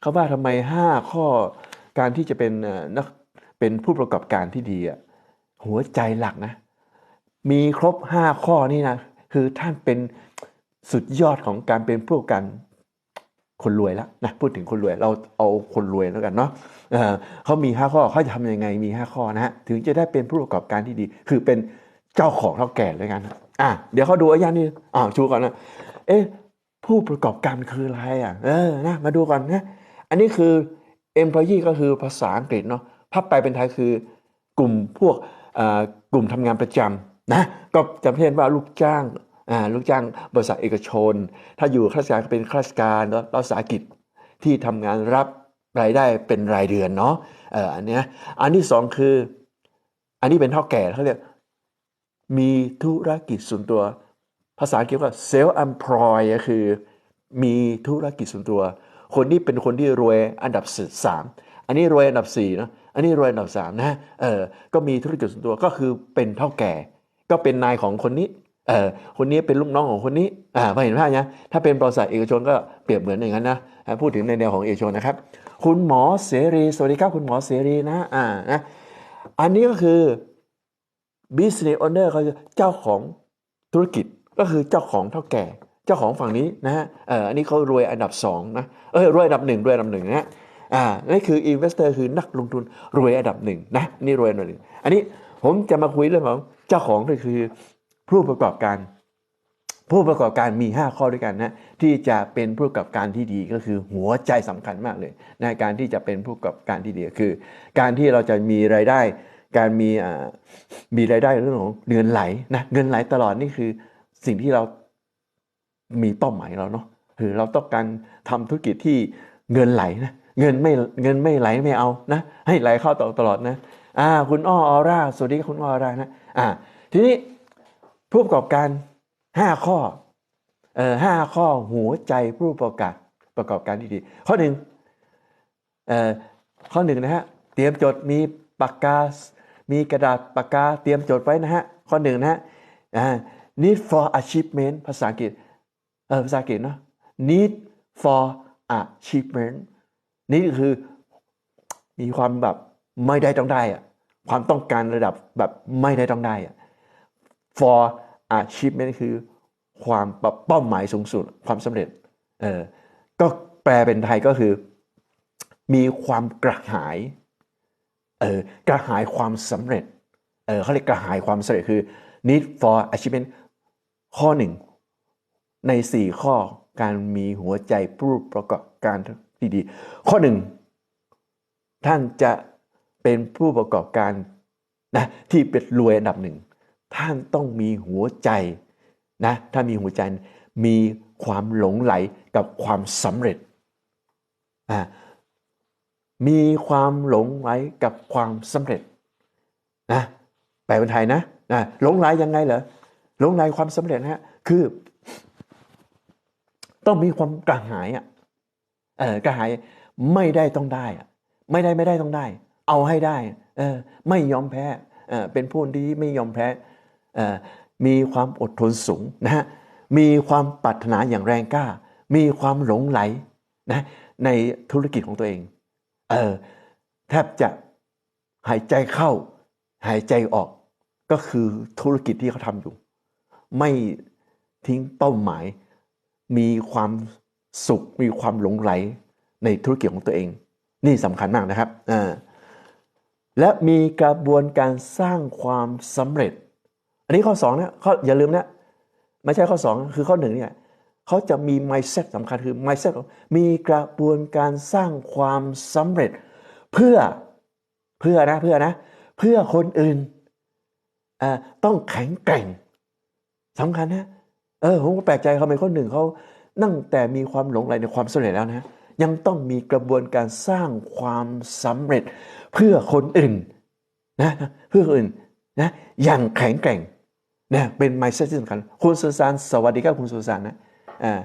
เขาว่าทำไมห้าข้อการที่จะเป็นนักเป็นผู้ประกอบการที่ดีอะหัวใจหลักนะ มีครบห้าข้อนี่นะ คือท่านเป็นสุดยอดของการเป็นผู้ประกอบการคนรวยแล้วนะพูดถึงคนรวยเราเอาคนรวยแล้วกันเนาะเเขามีห้าข้อเขาจะทำยังไงมีห้าข้อนะฮะถึงจะได้เป็นผู้ประกอบการที่ดี คือเป็นเจ้าของเท่าแก่เลยกันอะเดี๋ยวเขาดูอายันนี่อ่าชูก่อนนะเอ๊ะผู้ประกอบการคืออะไรอะเออนะมาดูก่อนนะ อันนี้คือ employee ก็คือภาษาอังกฤษเนาะภาพแปเป็นไทยคือกลุ่มพวกกลุ่มทำงานประจำนะก็จำเช่นว่าลูกจ้างลูกจ้างบริษัทเอกชน ถ้าอยู่ข้าราชการเป็นข้าราชการแล้วรัฐสาหกิจที่ทำงานรับรายได้เป็นรายเดือนเนาะอันเนี้ยอันที่สองคือ อันนี้เป็นเท่าแก่เขาเรียกมีธุรกิจส่วนตัว ภาษาอังกฤษว่า self employ ก็คือ มีธุรกิจส่วนตัว คนนี้เป็นคนที่รวยอันดับสามอันนี้รวยอันดับสี่นะอันนี้รวยอันดับสามนะเออก็มีธุรกิจส่วนตัวก็คือเป็นเท่าแก่ ก็เป็นนายของคนนี้เออคนนี้เป็นลูกน้องของคนนี้อ่าพอเห็นภาพยังถ้าเป็นบริษัทเอกชนก็เปรียบเหมือนอย่างนั้นนะพูดถึงในแนวของเอกชนนะครับ คุณหมอเสรีสวัสดีครับคุณหมอเสรีนะอ่านะอันนี้ก็คือ business owner เขาคือเจ้าของธุรกิจก็คือเจ้าของเท่าแก่ จ้าของฝั่งนี้นะฮะเอออันนี้เขารวยอันดับสองนะเออรวยอันดับหนึ่งรวยอันดับหนึ่งนะฮะอ่านี่คือ investor คือนักลงทุนรวยอันดับหนึ่งนะนี่รวยอันดับหนึ่งอันนี้ผมจะมาคุยเรื่องของเจ้าของก็คือผู้ประกอบการ ผู้ประกอบการมี 5 ข้อด้วยกันนะที่จะเป็นผู้ประกอบการที่ดีก็คือหัวใจสำคัญมากเลยในการที่จะเป็นผู้ประกอบการที่ดีคือ การที่เราจะมีรายได้ การมีอ่ามีรายได้เรื่องของเงินไหลนะเงินไหลตลอดนี่คือสิ่งที่เรา มีเป้าหมายเราเนาะคือเราต้องการทำธุรกิจที่เงินไหลนะเงินไม่เงินไม่ไหลไม่เอานะให้ไหลเข้าตลอดตลอดนะอ่าคุณอ้อออร่าสวัสดีคุณอ้ออร่านะอ่าทีนี้ผู้ประกอบการ 5 ข้อเอ่อห้าข้อหัวใจผู้ประกอบประกอบการที่ดีข้อหนึ่งเอ่อข้อหนึ่งนะฮะเตรียมจดมีปากกา มีกระดาษปากกาเตรียมจดไว้นะฮะข้อหนึ่งนะฮะ need for achievement ภาษาอังกฤษ เออภาษาอังกฤษเนาะ need for achievement นี่คือมีความแบบไม่ได้ต้องได้อะความต้องการระดับแบบไม่ได้ต้องได้อะ for achievement คือความแบบเป้าหมายสูงสุดความสำเร็จเออก็แปลเป็นไทยก็คือ มีความกระหายเออกระหายความสำเร็จเออเขาเรียกกระหายความสำเร็จคือ need for achievement ข้อหนึ่ง ใน 4 ข้อการมีหัวใจผู้ประกอบการที่ดี ข้อหนึ่งท่านจะเป็นผู้ประกอบการนะที่เป็นรวยอันดับหนึ่งท่านต้องมีหัวใจนะถ้ามีหัวใจมีความหลงไหลกับความสำเร็จอ่ามีความหลงไหลกับความสำเร็จนะแปลเป็นไทยนะนะหลงไหลยังไงเหรอหลงไหลความสำเร็จนะฮะคือ ต้องมีความกระหายอะเออกระหายไม่ได้ต้องได้อะไม่ได้ไม่ได้ต้องได้ เอาให้ได้เออไม่ยอมแพ้เออเป็นผู้ที่ไม่ยอมแพ้เออมีความอดทนสูงนะฮะมีความปรารถนาอย่างแรงกล้า มีความหลงไหลนะในธุรกิจของตัวเองเออแทบจะหายใจเข้า หายใจออกก็คือธุรกิจที่เขาทำอยู่ ไม่ทิ้งเป้าหมาย มีความสุขมีความหลงไหลในธุรกิจของตัวเอง นี่สำคัญมากนะครับและมีกระบวนการสร้างความสำเร็จ อันนี้ข้อ2นะข้ออย่าลืมนะไม่ใช่ข้อ 2 คือข้อหนึ่งเนี่ยเขาจะมี mindset สำคัญคือ mindset มีกระบวนการสร้างความสำเร็จ เพื่อเพื่อนะเพื่อนะเพื่อคนอื่นต้องแข็งแกร่งสำคัญนะ เออผมก็แปลกใจเขาเป็นคนหนึ่งเขานั่งแต่มีความหลงไหลในความสำเร็จแล้วนะยังต้องมีกระบวนการสร้างความสำเร็จเพื่อคนอื่นนะเพื่อคนอื่นนะอย่างแข็งแกร่งนะเป็น mindset ที่สำคัญคุณสุสานสวัสดีครับคุณสุสานนะอ่า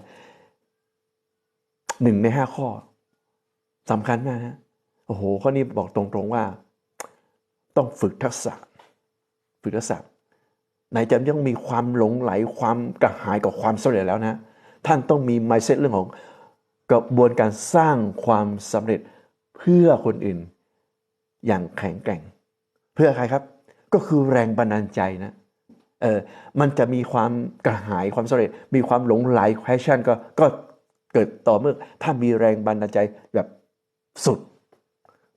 หนึ่งในห้าข้อสำคัญมากนะโอ้โหข้อนี้บอกตรงๆว่า ต้องฝึกทักษะ ฝึกทักษะ ไหนจะยังมีความหลงไหลความกระหายกับความสำเร็จแล้วนะ ท่านต้องมี mindset เรื่องของกระบวนการสร้างความสำเร็จเพื่อคนอื่น อย่างแข็งแกร่ง เพื่อใครครับ ก็คือแรงบันดาลใจนะเออมันจะมีความกระหายความสำเร็จ มีความหลงไหลแพชชั่นก็ก็เกิดต่อเมื่อถ้ามีแรงบันดาลใจแบบสุด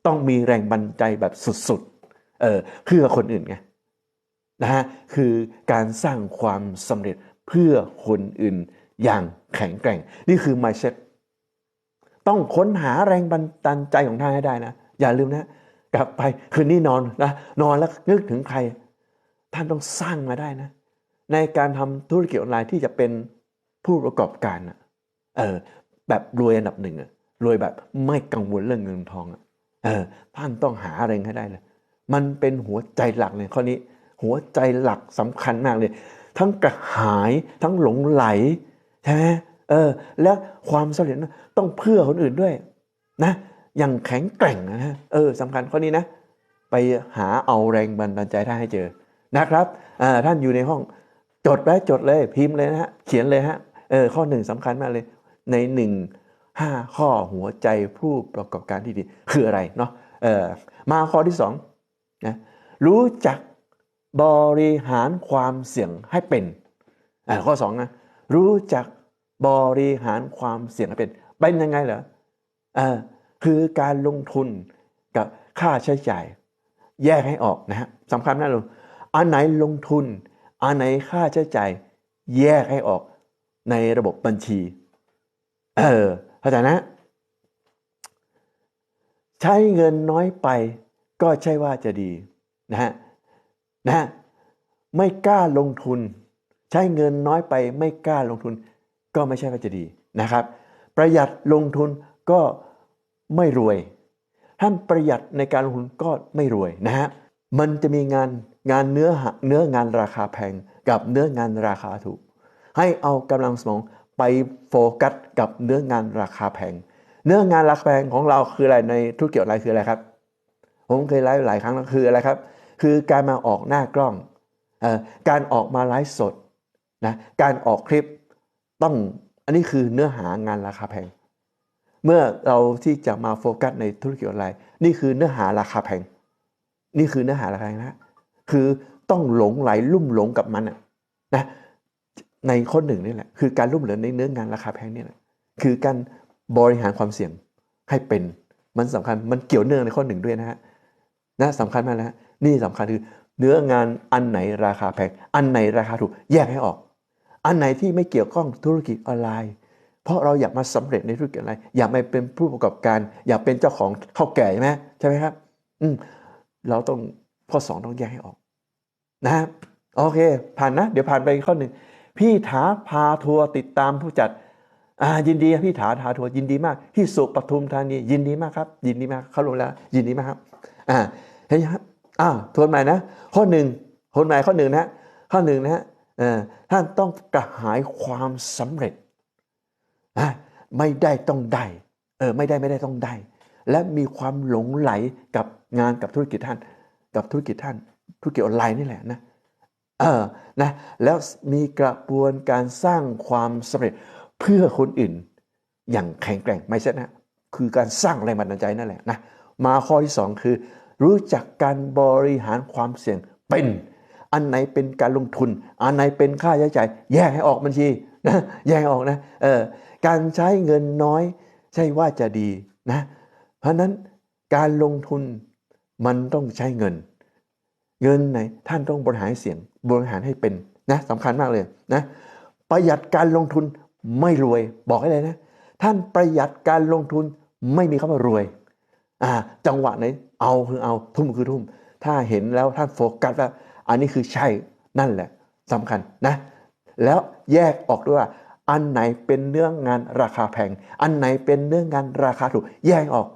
ต้องมีแรงบันดาลใจแบบสุดๆเออเพื่อคนอื่นไง นะฮะคือการสร้างความสำเร็จเพื่อคนอื่นอย่างแข็งแกร่ง นี่คือ mindset ต้องค้นหาแรงบันดาลใจของท่านให้ได้นะ อย่าลืมนะ กลับไปคืนนี้นอนนะนอนแล้วนึกถึงใคร ท่านต้องสร้างมาได้นะ ในการทำธุรกิจออนไลน์ที่จะเป็นผู้ประกอบการอะเออแบบรวยอันดับหนึ่งอะรวยแบบไม่กังวลเรื่องเงินทองอะเออท่านต้องหาอะไรให้ได้เลยมันเป็นหัวใจหลักเลยข้อนี้ หัวใจหลักสำคัญมากเลย ทั้งกระหายทั้งหลงไหลใช่ไหมเออ และความสำเร็จต้องเพื่อคนอื่นด้วยนะอย่างแข็งแกร่งนะฮะเออสำคัญข้อนี้นะ ไปหาเอาแรงบันดาลใจท่านให้เจอนะครับอ่าท่านอยู่ในห้องจดไว้จดเลยพิมพ์เลยนะฮะเขียนเลยฮะเออข้อหนึ่งสำคัญมากเลย ในหนึ่งห้าข้อหัวใจผู้ประกอบการที่ดี คืออะไรเนาะเออมาข้อที่สองนะรู้จัก บริหารความเสี่ยงให้เป็นข้อสองนะรู้จักบริหารความเสี่ยงให้เป็น เป็นยังไงเหรออ่าคือการลงทุนกับค่าใช้จ่าย แยกให้ออกนะฮะสำคัญนะลุงอันไหนลงทุน อันไหนค่าใช้จ่าย แยกให้ออกในระบบบัญชี เออเข้าใจนะ ใช้เงินน้อยไปก็ใช่ว่าจะดีนะฮะ นะฮะไม่กล้าลงทุน ใช้เงินน้อยไปไม่กล้าลงทุน ก็ไม่ใช่ว่าจะดีนะครับ ประหยัดลงทุนก็ไม่รวยท่านประหยัดในการลงทุนก็ไม่รวยนะฮะมันจะมีงานงานเนื้อหาเนื้องานราคาแพงกับเนื้องานราคาถูก ให้เอากำลังสมองไปโฟกัสกับเนื้องานราคาแพง เนื้องานราคาแพงของเราคืออะไรในธุรกิจออนไลน์คืออะไรครับ ผมเคยไลฟ์หลายครั้งแล้วคืออะไรครับ คือการมาออกหน้ากล้องอการออกมาไลฟ์สดนะการออกคลิปต้องอันนี้คือเนื้อหางานราคาแพง เมื่อเราที่จะมาโฟกัสในธุรกิจออนไลน์นี่คือเนื้อหาราคาแพง นี่คือเนื้อหาราคาแพงนะคือต้องหลงไหลลุ่มหลงกับมันนะในข้อหนึ่งนี่แหละคือการลุ่มหลงในเนื้องานราคาแพงนี่แหละคือการบริหารความเสี่ยงให้เป็นมันสำคัญมันเกี่ยวเนื่องในข้อหนึ่งด้วยนะฮะ นะสำคัญมากนะนี่สำคัญคือเนื้องานอันไหนราคาแพง อันไหนราคาถูก แยกให้ออก อันไหนที่ไม่เกี่ยวข้องธุรกิจออนไลน์ เพราะเราอยากมาสำเร็จในธุรกิจอะไรอยากมาเป็นผู้ประกอบการ อยากเป็นเจ้าของข้าวแก่ใช่ไหมใช่ไหมครับ อืมเราต้องข้อสองต้องแยกให้ออก นะโอเค ผ่านนะ เดี๋ยวผ่านไปข้อหนึ่งพี่ถาพาทัวร์ติดตามผู้จัดอ่ายินดีพี่ถาพาทัวร์ยินดีมากพี่สุปทุมธานียินดีมากครับ ยินดีมากเขาลงแล้ว ยินดีมากครับอ่า เห็นไหมครับอ้าวทวนใหม่นะ ข้อหนึ่งทวนใหม่ข้อหนึ่งนะข้อหนึ่งนะฮะท่านต้องกระหายความสำเร็จไม่ได้ต้องได้เออไม่ได้ไม่ได้ต้องได้ และมีความหลงไหลกับงานกับธุรกิจท่าน กับธุรกิจท่าน ธุรกิจออนไลน์นี่แหละนะเออนะแล้วมีกระบวนการสร้างความสำเร็จเพื่อคนอื่น อย่างแข็งแกร่งไม่ใช่นะคือการสร้างแรงบันดาลใจนั่นแหละนะมาข้อที่ 2 คือ รู้จักการบริหารความเสี่ยงเป็น อันไหนเป็นการลงทุน อันไหนเป็นค่าใช้จ่าย แยกให้ออกบัญชีนะแยกออกนะเออการใช้เงินน้อยใช่ว่าจะดีนะ เพราะนั้นการลงทุนมันต้องใช้เงิน เงินไหนท่านต้องบริหารเสี่ยงบริหารให้เป็นนะสำคัญมากเลยนะประหยัดการลงทุนไม่รวยบอกให้เลยนะ ท่านประหยัดการลงทุนไม่มีคำว่ารวยอ่าจังหวะไหน เอาคือเอาทุ่มคือทุ่ม ถ้าเห็นแล้วท่านโฟกัสว่าอันนี้คือใช่นั่นแหละสำคัญนะ แล้วแยกออกด้วยว่า อันไหนเป็นเนื้องงานราคาแพง อันไหนเป็นเนื้องงานราคาถูก แยกออก